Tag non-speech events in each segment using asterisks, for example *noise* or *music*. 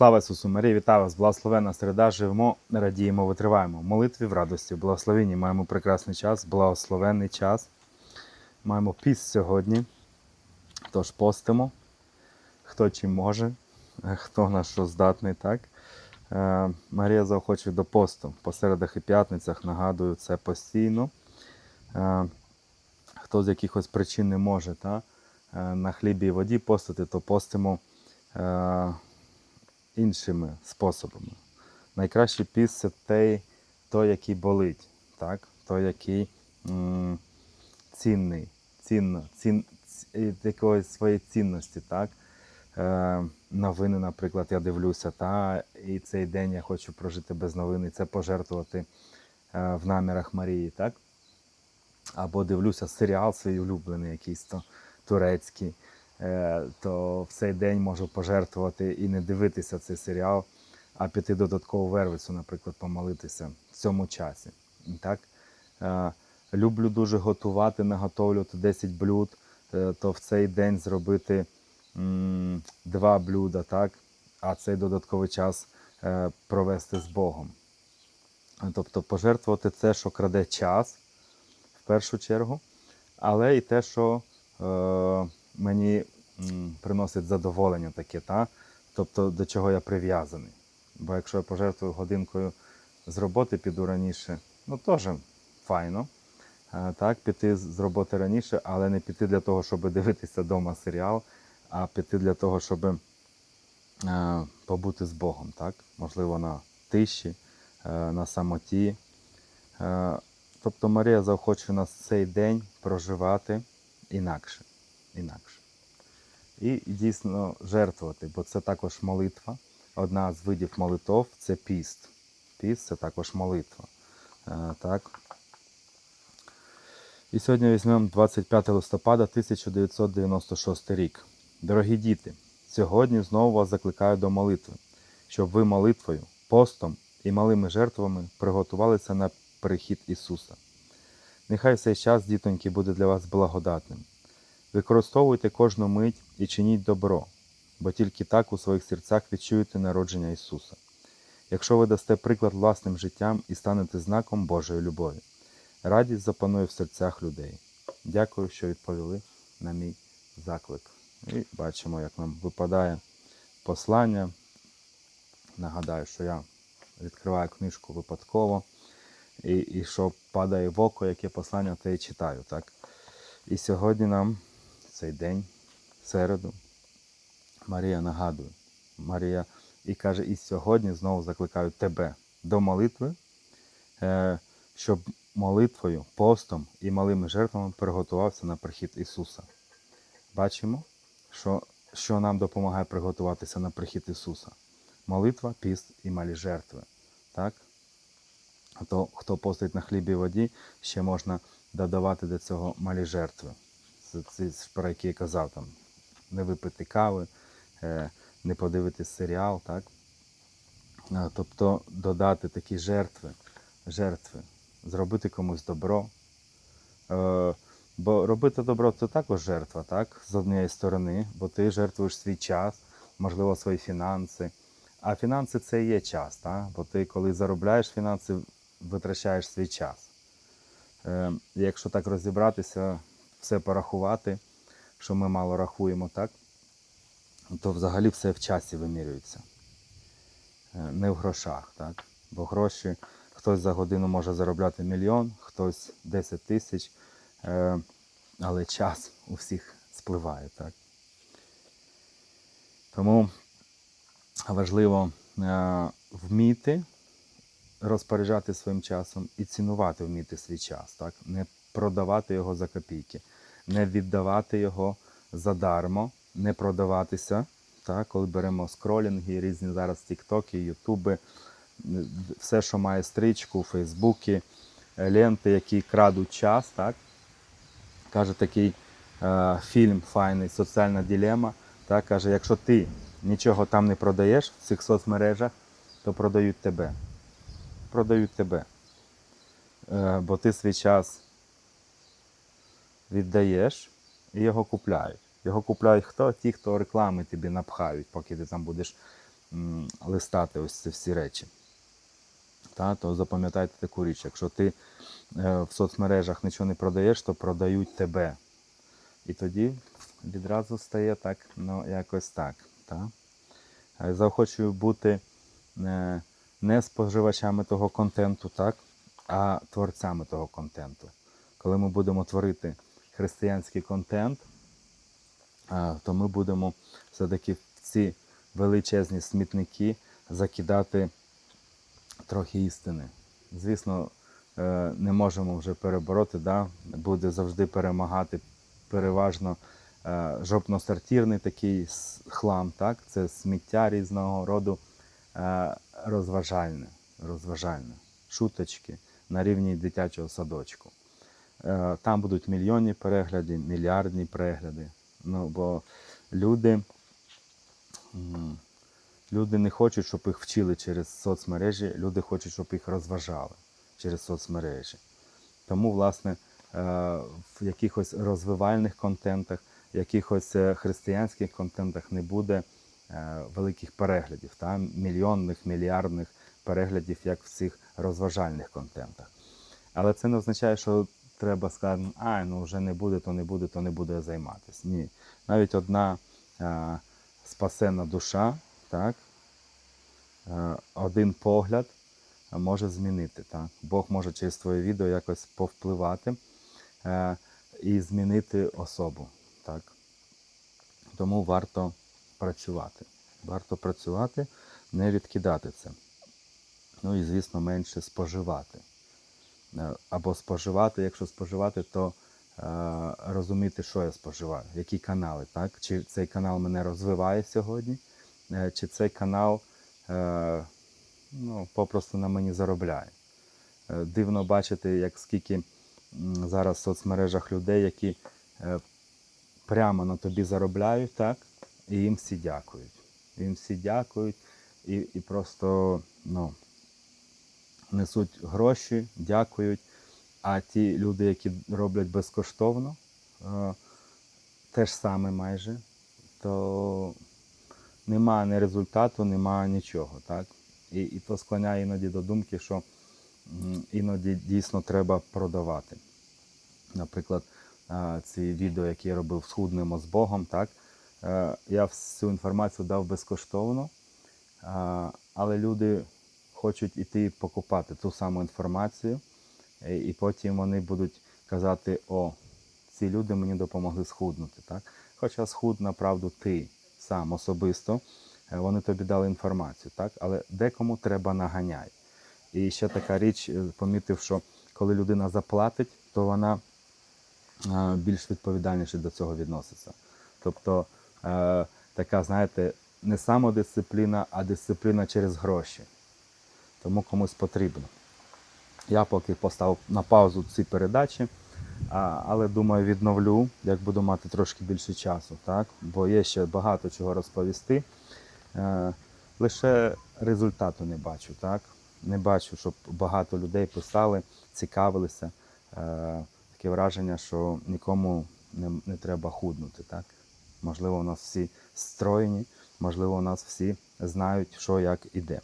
Слава Ісусу Марії, вітаю вас! Благословенна середа, живемо, радіємо, витриваємо. В молитві, в радості, в благословенні маємо прекрасний час, благословенний час. Маємо піст сьогодні. Тож постимо, хто чим може, хто на що здатний, так? Е, Марія заохочує до посту. По середах і п'ятницях нагадую це постійно. Е, Хто з якихось причин не може та? е, на хлібі і воді постити, то постимо. Е, іншими способами. Найкращий піс це той, той який болить, так? той, який м, цінний, цінно, цін, ці- якоїсь своєї цінності. Так? Е, новини, наприклад, я дивлюся, та, і цей день я хочу прожити без новин, і це пожертвувати е, в намірах Марії. Так? Або дивлюся серіал свій улюблений, якийсь то турецький, е, то в цей день можу пожертвувати і не дивитися цей серіал, а піти додатково Вервицю, наприклад, помолитися в цьому часі. Так? Е, Люблю дуже готувати, наготовлювати 10 блюд, е, то в цей день зробити м, два блюда, так? а цей додатковий час е, провести з Богом. Тобто пожертвувати це, що краде час в першу чергу, але і те, що е, мені приносить задоволення таке, та? тобто до чого я прив'язаний. Бо якщо я пожертвую годинкою з роботи, піду раніше, ну теж файно. Е, так, піти з роботи раніше, але не піти для того, щоб дивитися вдома серіал, а піти для того, щоб е, побути з Богом, так? можливо, на тиші, е, на самоті. Тобто Марія заохочує нас цей день проживати інакше. Інакше. І дійсно жертвувати, бо це також молитва. Одна з видів молитов це піст. Піст це також молитва. Е, Так. І сьогодні візьмемо 25 листопада 1996 рік. Дорогі діти, сьогодні знову вас закликаю до молитви, щоб ви молитвою, постом і малими жертвами приготувалися на прихід Ісуса. Нехай цей час, дітоньки, буде для вас благодатним. Використовуйте кожну мить і чиніть добро, бо тільки так у своїх серцях відчуєте народження Ісуса. Якщо ви дасте приклад власним життям і станете знаком Божої любові, радість запанує в серцях людей. Дякую, що відповіли на мій заклик. І бачимо, як нам випадає послання. Нагадаю, що я відкриваю книжку випадково, і, і що падає в око, яке послання, те і читаю. Так? І сьогодні нам цей день, середу, Марія нагадує. Марія і каже, і сьогодні знову закликаю тебе до молитви, е, щоб молитвою, постом і малими жертвами приготувався на прихід Ісуса. Бачимо, що, що нам допомагає приготуватися на прихід Ісуса. Молитва, піст і малі жертви. Так? А то, хто постить на хлібі і воді, ще можна додавати до цього малі жертви. Це, про які я казав, там, не випити кави, е, не подивитись серіал, так? Тобто додати такі жертви, жертви, зробити комусь добро. Е, Бо робити добро це також жертва, так? З однієї сторони, бо ти жертвуєш свій час, можливо, свої фінанси. А фінанси це і є час, так? бо ти, коли заробляєш фінанси, витрачаєш свій час. Е, якщо так розібратися, все порахувати, що ми мало рахуємо, так, то взагалі все в часі вимірюється. Е, Не в грошах. Так? Бо гроші хтось за годину може заробляти мільйон, хтось 10 тисяч, е, але час у всіх спливає. Так? Тому важливо е, вміти розпоряджати своїм часом і цінувати вміти свій час, так? не продавати його за копійки, не віддавати його задармо, не продаватися. Так? Коли беремо скролінги, різні зараз тіктоки, ютуби, все, що має стрічку, фейсбуки, ленти, які крадуть час. Так? Каже такий е, фільм файний Соціальна ділема. Так? Каже, якщо ти нічого там не продаєш в цих соцмережах, то продають тебе. Продають тебе. Е, бо ти свій час віддаєш і його купляють. Його купляють хто? Ті, хто реклами тобі напхають, поки ти там будеш м, листати ось ці всі речі. Та, то запам'ятайте таку річ, якщо ти е, в соцмережах нічого не продаєш, то продають тебе. І тоді відразу стає так, ну, якось так. Та? Е, Заохочую бути е, не споживачами того контенту, так, а творцями того контенту. Коли ми будемо творити християнський контент, то ми будемо все-таки в ці величезні смітники закидати трохи істини. Звісно, е, не можемо вже перебороти, да? буде завжди перемагати переважно е, жопно-сортірний такий хлам, так? це сміття різного роду е, розважальне, розважальне, шуточки на рівні дитячого садочку. Е, Там будуть мільйонні перегляди, мільярдні перегляди. Ну, бо люди, люди не хочуть, щоб їх вчили через соцмережі, люди хочуть, щоб їх розважали через соцмережі. Тому, власне, е, в якихось розвивальних контентах, в якихось е, християнських контентах не буде великих переглядів, та? мільйонних, мільярдних переглядів, як в цих розважальних контентах. Але це не означає, що треба сказати, а ну вже не буде, то не буде, то не буде займатися. Ні. Навіть одна е, спасена душа, так, е, один погляд може змінити. Так? Бог може через твоє відео якось повпливати е, і змінити особу. Так? Тому варто працювати. Варто працювати, не відкидати це. Ну і, звісно, менше споживати. Е, Або споживати, якщо споживати, то е, розуміти, що я споживаю, які канали, так? Чи цей канал мене розвиває сьогодні, е, чи цей канал ну, попросту на мені заробляє. Дивно бачити, як скільки зараз в соцмережах людей, які прямо на тобі заробляють, так? І їм всі дякують. Їм всі дякують і, і просто ну, несуть гроші, дякують. А ті люди, які роблять безкоштовно, е, те ж саме майже, то немає ні результату, немає нічого. Так? І, і то склоняє іноді до думки, що іноді дійсно треба продавати. Наприклад, е, ці відео, які я робив «Схуднемо з Богом, так? е, я всю інформацію дав безкоштовно, але люди хочуть іти покупати ту саму інформацію, і, і потім вони будуть казати: о, ці люди мені допомогли схуднути. Так? Хоча схуд, направду, ти сам особисто, е, вони тобі дали інформацію, так? але декому треба наганяй. І ще така річ, е, помітив, що коли людина заплатить, то вона е, більш відповідальніше до цього відноситься. Тобто е, така, знаєте, не самодисципліна, а дисципліна через гроші. Тому комусь потрібно. Я поки поставив на паузу ці передачі, але думаю, відновлю, як буду мати трошки більше часу, так? бо є ще багато чого розповісти. Е, лише результату не бачу. Так? Не бачу, щоб багато людей писали, цікавилися. Е, таке враження, що нікому не, треба худнути. Так? Можливо, у нас всі стройні, можливо, у нас всі знають, що як іде.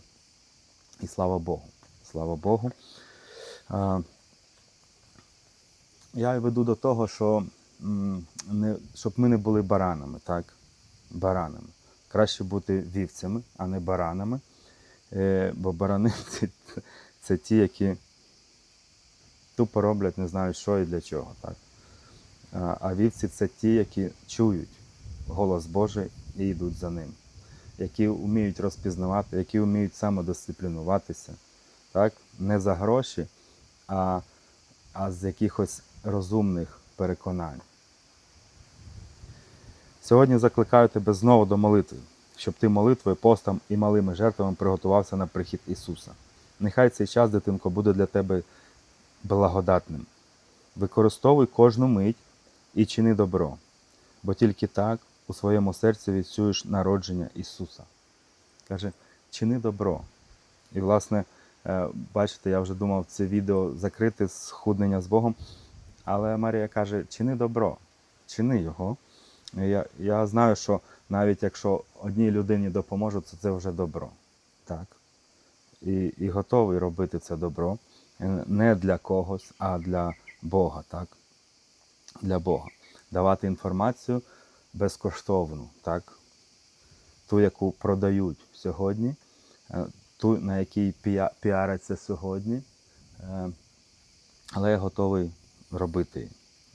І слава Богу. Слава Богу. Я веду до того, що не, щоб ми не були баранами, так? Баранами. Краще бути вівцями, а не баранами. Е, бо барани *laughs* це, це ті, які тупо роблять, не знають, що і для чого. Так? А, вівці це ті, які чують голос Божий і йдуть за ним які вміють розпізнавати, які вміють самодисциплінуватися. Так? Не за гроші, а, а з якихось розумних переконань. Сьогодні закликаю тебе знову до молитви, щоб ти молитвою, постом і малими жертвами приготувався на прихід Ісуса. Нехай цей час, дитинко, буде для тебе благодатним. Використовуй кожну мить і чини добро, бо тільки так у своєму серці відчуєш народження Ісуса. Каже, чини добро. І, власне, е, бачите, я вже думав це відео закрити схуднення з Богом. Але Марія каже, чини добро, чини його. Я, я знаю, що навіть якщо одній людині допоможу, то це вже добро. Так? І, і готовий робити це добро не для когось, а для Бога. Так? Для Бога. Давати інформацію безкоштовну, так? ту, яку продають сьогодні, е, ту, на якій піа- піаряться сьогодні. Е, Але я готовий робити.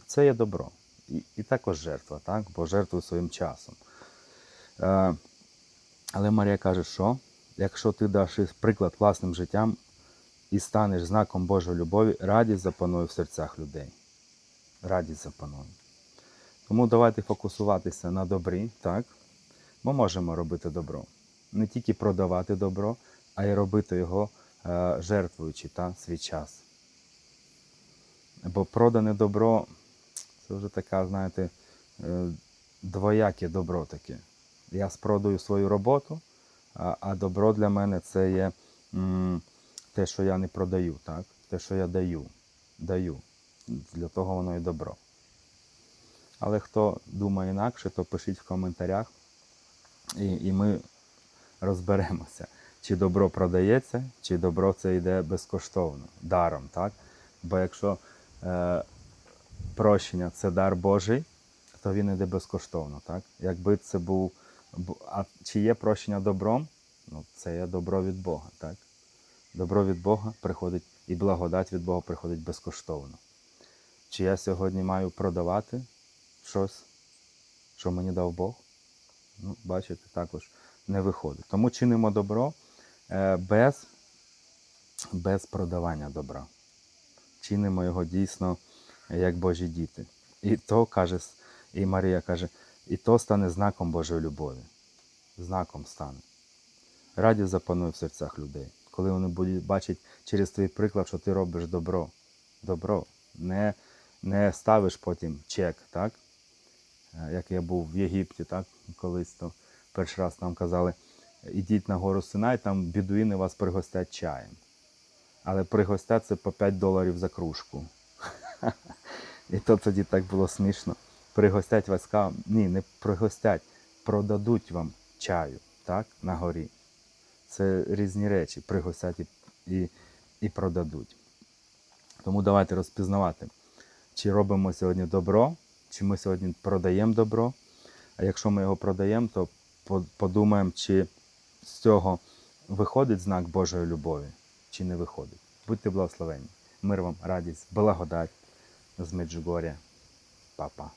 Це є добро. І, і також жертва, так? бо жертвую своїм часом. Е, Але Марія каже, що якщо ти даш приклад власним життям і станеш знаком Божої любові, радість запанує в серцях людей. Радість запанує. Тому давайте фокусуватися на добрі, так? Ми можемо робити добро. Не тільки продавати добро, а й робити його е, жертвуючи та, свій час. Бо продане добро це вже така, знаєте, е, двояке добро таке. Я спродаю свою роботу, а, добро для мене це є те, що я не продаю, так? те, що я даю. даю. Для того воно і добро. Але хто думає інакше, то пишіть в коментарях, і, і ми розберемося, чи добро продається, чи добро це йде безкоштовно, даром. Так? Бо якщо е, прощення це дар Божий, то він йде безкоштовно. Так? Якби це був. А чи є прощення добром? Ну, це є добро від Бога. Так? Добро від Бога приходить і благодать від Бога приходить безкоштовно. Чи я сьогодні маю продавати щось, що мені дав Бог? Ну, бачите, також не виходить. Тому чинимо добро е, без, без продавання добра. Чинимо його дійсно як Божі діти. І то каже, і Марія каже, і то стане знаком Божої любові. Знаком стане. Радість запанує в серцях людей, коли вони будуть бачити через твій приклад, що ти робиш добро. Добро. Не, не ставиш потім чек, так? Е, Як я був в Єгипті, так? Колись то перший раз нам казали, ідіть на гору Синай, там бідуїни вас пригостять чаєм. Але пригостять це по 5 доларів за кружку. *laughs* І то тоді так було смішно. Пригостять вас кавом. Ні, не пригостять, продадуть вам чаю, так, на горі. Це різні речі, пригостять і, і, і продадуть. Тому давайте розпізнавати, чи робимо сьогодні добро, чи ми сьогодні продаємо добро. А якщо ми його продаємо, то подумаємо, чи з цього виходить знак Божої любові, чи не виходить. Будьте благословені. Мир вам, радість, благодать з Меджугоря. Папа.